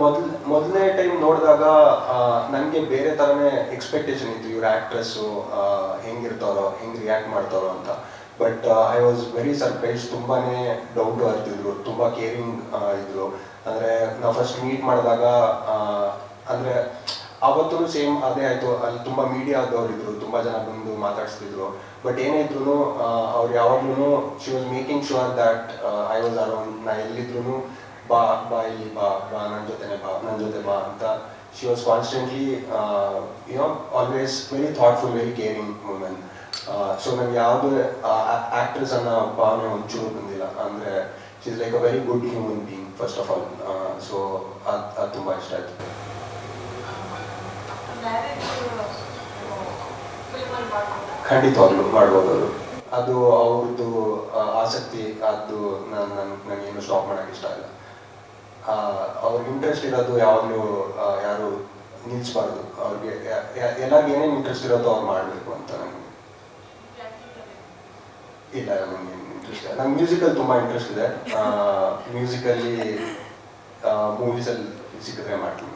ಮೊದಲ್ ಮೊದಲನೇ ಟೈಮ್ ನೋಡಿದಾಗ ನನಗೆ ಬೇರೆ ಥರನೇ ಎಕ್ಸ್ಪೆಕ್ಟೇಷನ್ ಇತ್ತು. ಇವ್ರ ಆ್ಯಕ್ಟ್ರೆಸ್ಸು ಹೆಂಗಿರ್ತಾರೋ ಹೆಂಗೆ ರಿಯಾಕ್ಟ್ ಮಾಡ್ತಾರೋ ಅಂತ. But I was very surprise ತುಂಬಾ ಡೌಟ್ ಆಗ್ತಿದ್ರು. ತುಂಬ ಕೇರಿಂಗ್ ಇದ್ರು. ಅಂದರೆ ನಾವು ಫಸ್ಟ್ ಮೀಟ್ ಮಾಡಿದಾಗ ಅಂದರೆ ಅವತ್ತೂ ಸೇಮ್ ಅದೇ ಆಯಿತು. ಅಲ್ಲಿ ತುಂಬ ಇದ್ರು, ತುಂಬ ಜನ ಬಂದು ಮಾತಾಡಿಸ್ತಿದ್ರು. ಬಟ್ ಏನೇ ಇದ್ರು ಅವ್ರು ಯಾವಾಗ್ಲೂ she was making sure that I was around ನಾ ಎಲ್ಲಿದ್ರು ಬಾ ಬಾ ಇಲ್ಲಿ ಬಾ ಬಾ ನನ್ನ ಜೊತೆನೆ ಬಾ ನನ್ನ ಜೊತೆ ಬಾ ಅಂತ she was constantly you know always very thoughtful very caring women so ನನಗೆ ಯಾವುದೇ ಆಕ್ಟ್ರೆಸ್ ಅನ್ನೋ ಭಾವನೆ ಒಂಚೂರು ಬಂದಿಲ್ಲ. ಅಂದರೆ she is like a very good human being first of all so ಅದು ತುಂಬ ಇಷ್ಟ ಆಯಿತು. ಖಂಡಿತವಾಗ್ಲೂ ಮಾಡ್ಬೋದು ಅವರು ಅದು ಅವ್ರದ್ದು ಆಸಕ್ತಿ ಅದು ನಾನು ನನಗೇನು ಸ್ಟಾಪ್ ಮಾಡೋಕ್ಕೆ ಇಷ್ಟ ಇಲ್ಲ. ಆ, ಅವ್ರಿಗೆ ಇಂಟ್ರೆಸ್ಟ್ ಇರೋದು ಯಾವಾಗಲೂ ಯಾರು ನಿಲ್ಸ್ಬಾರ್ದು. ಅವ್ರಿಗೆ ಎಲ್ಲರಿಗೂ ಏನೇನು ಇಂಟ್ರೆಸ್ಟ್ ಇರೋದು ಅವ್ರು ಮಾಡಬೇಕು ಅಂತ ನನಗೆ ಇಲ್ಲ ನನಗೆ ಇಂಟ್ರೆಸ್ಟ್ ಇಲ್ಲ. ನಂಗೆ ಮ್ಯೂಸಿಕಲ್ಲಿ ತುಂಬ ಇಂಟ್ರೆಸ್ಟ್ ಇದೆ. ಮ್ಯೂಸಿಕಲ್ಲಿ ಮೂವೀಸಲ್ಲಿ ಸಿಕ್ಕಿದ್ರೆ ಮಾಡ್ತೀನಿ.